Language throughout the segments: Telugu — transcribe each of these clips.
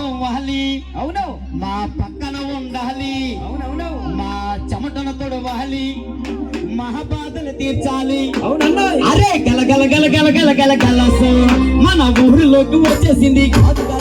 అవును. మా పక్కన ఉండాలి అవునవును. మా చెమటను తొడవాలి మహాబాధలు తీర్చాలి. అవునన్నా. అరే గల గల గల గల గల గల గలసు మన ఊరిలోకి వచ్చేసింది కాదు.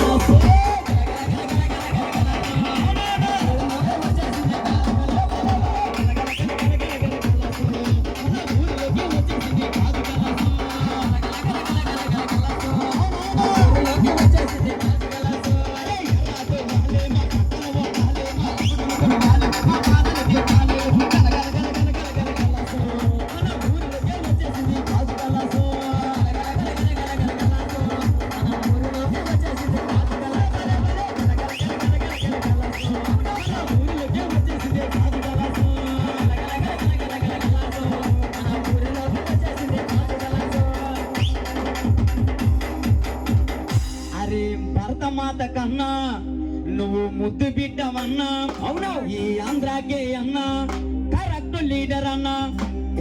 అరే భరతమాత కన్నా. నువ్వు ముద్దు బిడ్డవన్నా. అవును? ఈ ఆంధ్రాకే అన్నా. కరెక్ట్ లీడర్ అన్నా.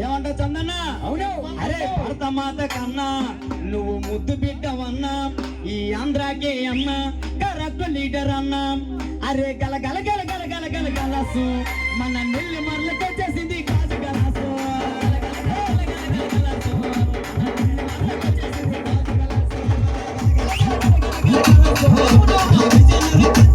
ఏమంటావు చందన్న? అవును? అరే భరతమాత కన్నా. నువ్వు ముద్దు బిడ్డవన్నా. ఈ ఆంధ్రాకే అన్నా. కరెక్ట్ లీడర్ అన్నా. అరే గల గల గల గల గల గల గలసు మన నెల్లి వచ్చేసింది Hold on,